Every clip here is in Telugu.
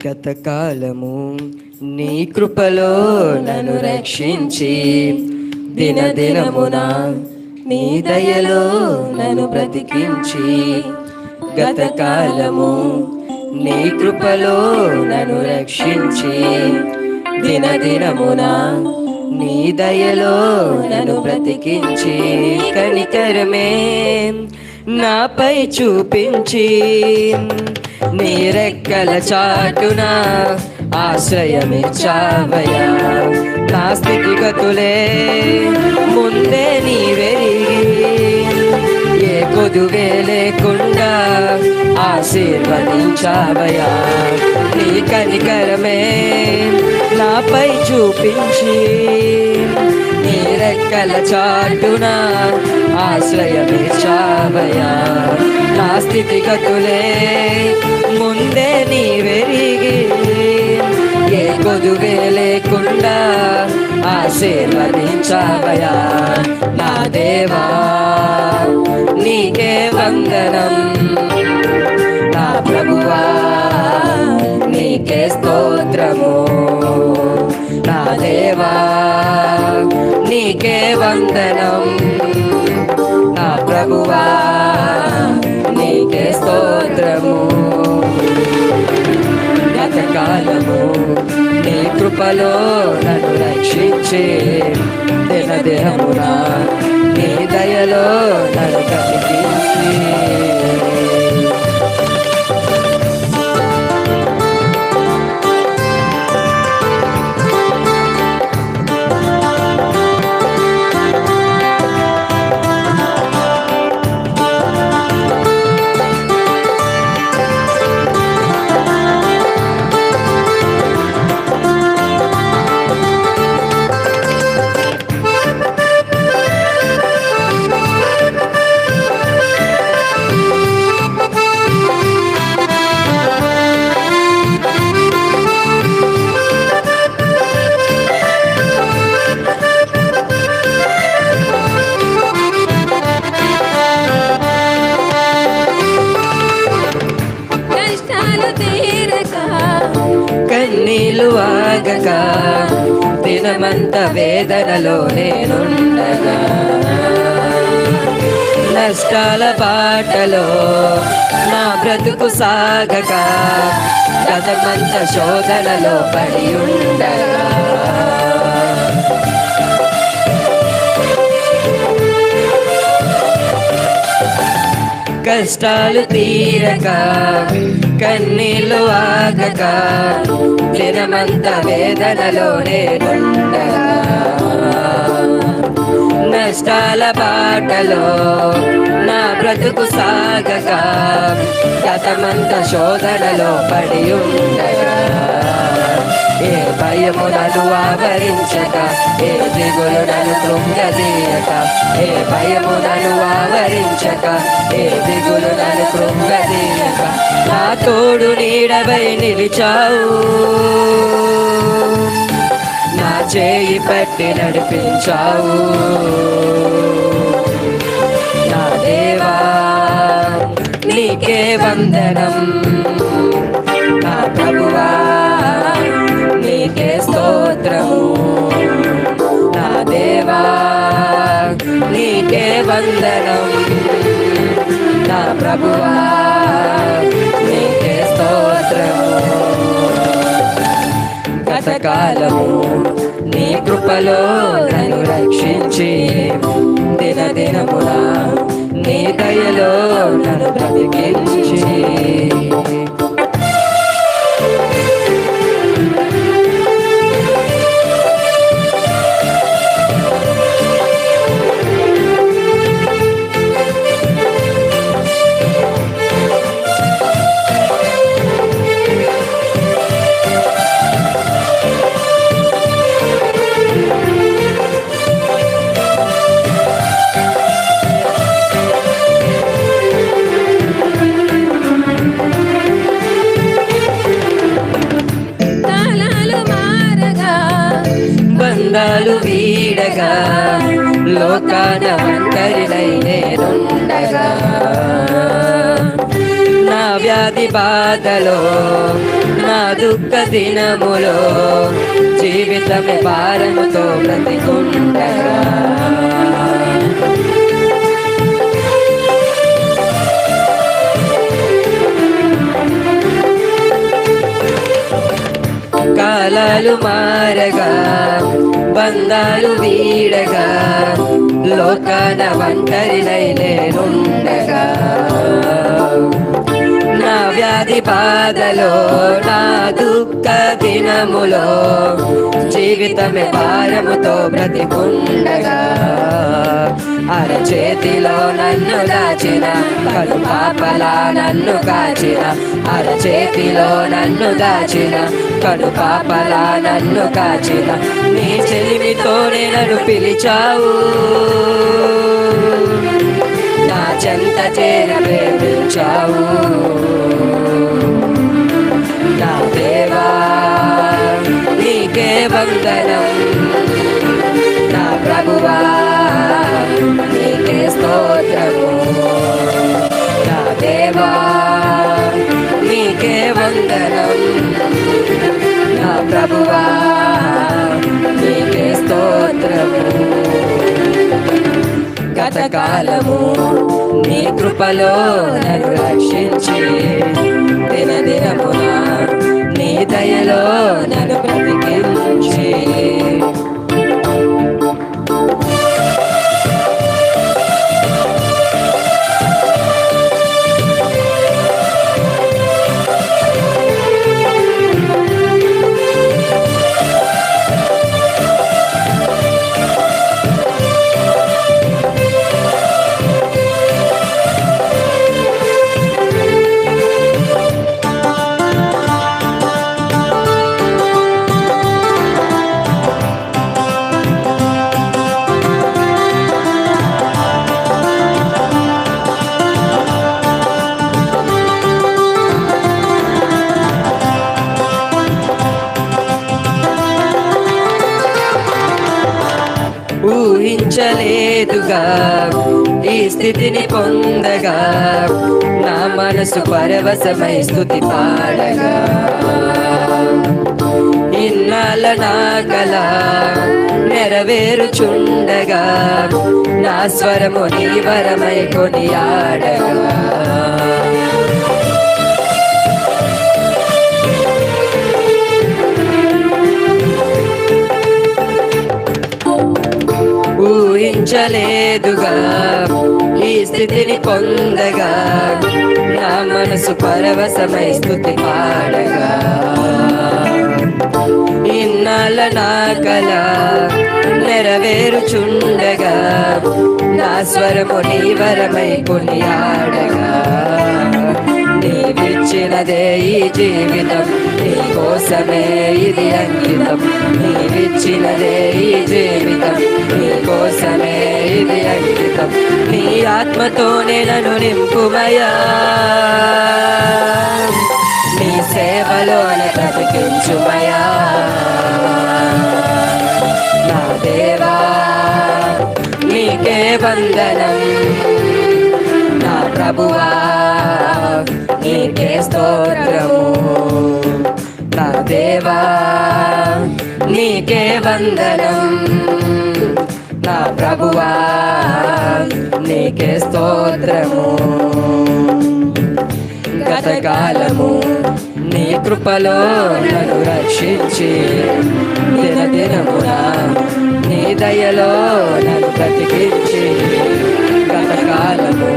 గతకాలము నీ కృపలో నన్ను రక్షించి దినదినమున నీ దయలో నన్ను బ్రతికించి గతకాలము నీ కృపలో నన్ను రక్షించి దినదినమున నీ దయలో నన్ను బ్రతికించి కనికరమే నాపై చూపించి నీరెక్కల చాటున? ఆశ్రయమిచ్చావయ్యా. నా స్థితిగతులే ముందే నీ వెరిగి ఏ కొదువే లేకుండా ఆశీర్వదించావయ్యా. నీ కనికరమే నాపై చూపించి. నీ రెక్కల చాటున? ఆశ్రయమిచ్చావయ్యా. నా స్థితిగతులే ముందే నీ వెరిగి ఏ కొదువే లేకుండా ఆశీర్వదించావయా నా దేవా. నీకే వందనం. నా ప్రభువా నీకే స్తోత్రము. నా దేవా నీకే వందనం. నా ప్రభువా నీకే స్తోత్రము. కాలము నీ కృపలో నన్ను రక్షించి దినదినమున నీ దయలో నన్ను కలిగించి దినమంత వేదనలో నేనుండగా. నష్టాల బాటలో నా బ్రతుకు సాగక గతమంత శోధనలో పడి ఉండగా కష్టాలు తీరక కన్నీళ్ళు ఆగక దినమంత వేదనలో నేనుండగా నష్టాల బాటలో నా బ్రతుకు సాగక గతమంత శోధనలో పడి ఉండగా. ఏ భయము నన్ను ఆవరించక ఏ దిగులు నన్ను కృంగదీయక ఏ భయము నన్ను ఆవరించక ఏ దిగులు నన్ను కృంగదీయక. నా తోడు నీడవై నిలిచావు. నా చేయి పట్టి నడిపించావు. నా దేవా నీకే వందనం. వందనం. నా ప్రభువా నీకే స్తోత్రము. గతకాలము నీ కృపలో నన్ను రక్షించి దిన దినమునా నీ దయలో నన్ను బ్రతికించి. బాధలో నా దుఃఖ దినములో జీవితమే భారముతో బ్రతికుండగా కాలాలు మారగా బంధాలు వీడగా లోకాన ఒంటరినై నేనుండగా. వ్యాధి బాధలో నా దుఃఖ దినములో జీవితమే భారముతో బ్రతికుండగా. అరచేతిలో నన్ను దాచిన కడు పాపలా నన్ను కాచిన. అరచేతిలో నన్ను దాచిన కడు పాపలా నన్ను కాచిన. నీ చెలిమితోనే నన్ను పిలిచావు. చెంత చేరి ప్రేమించావు నా దేవా నీకే వందనం. నా ప్రభువా నీకే స్తోత్రము. నా దేవా నీకే వందనం. నా ప్రభువా గతకాలము నీ కృపలో నన్ను రక్షించి దినదినమున నీ దయలో నన్ను బ్రతికించి. ఊహించలేదుగా. ఈ స్థితిని పొందగా. నా మనసు పరవశమై స్థుతి పాడగా ఇన్నాళ్ళ నా కళ నెరవేరుచుండగా. నా స్వరము నీ వరమై కొనియాడగా. ఊహించలేదుగా ఈ స్థితిని పొందగా. నా మనసు పరవశమై స్థుతి పాడగా. ఇన్నాళ్ళ నా కళ నెరవేరుచుండగా. నా స్వరము నీ వరమై కొనియాడగా. నీవిచ్చినదే ఈ జీవితం నీ కోసమే ఇది అంకితం. నీవిచ్చినదే ఈ జీవితం. ఆత్మతో ఆత్మతోనే నింపుమయా నీ సేవలోన బ్రతికించుమయా నా దేవా నీకే వందనం. నా ప్రభువా నీకే స్తోత్రము. నా దేవా నీకే వందనం. నా ప్రభువా నీకే స్తోత్రము. గతకాలము నీ కృపలో నన్ను రక్షించి దినదినమున నీ దయలో నన్ను బ్రతికించి గతకాలము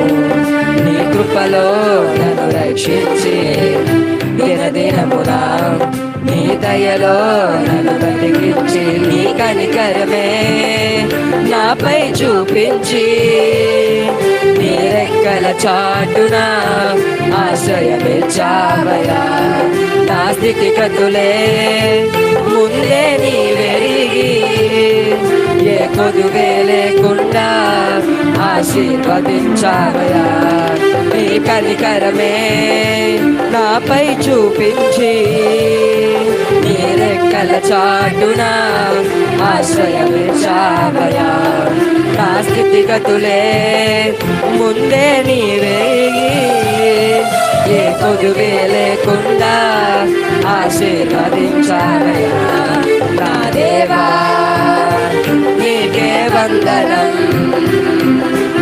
నీ కృపలో నన్ను రక్షించి దినదినమున నీ దయలో నన్ను బతికించి నీ కనికరమే నాపై చూపించి నీ రెక్కల చాటున ఆశ్రయమిచ్చావయా నా స్థితిగతులే ముందే నీ వెరిగి ఏ కొదువే లేకుండా ఆశీర్వదించావయా కనికరమే నాపై చూపించి నీ రెక్కల చాటున ఆశ్రయమిచ్చావయా నా స్థితిగతులే ముందే నీవే ఏ పొదువే లేకుండా ఆశీర్వదించాలయ్యా నా దేవా నీకే వందనం.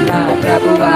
నా ప్రభువా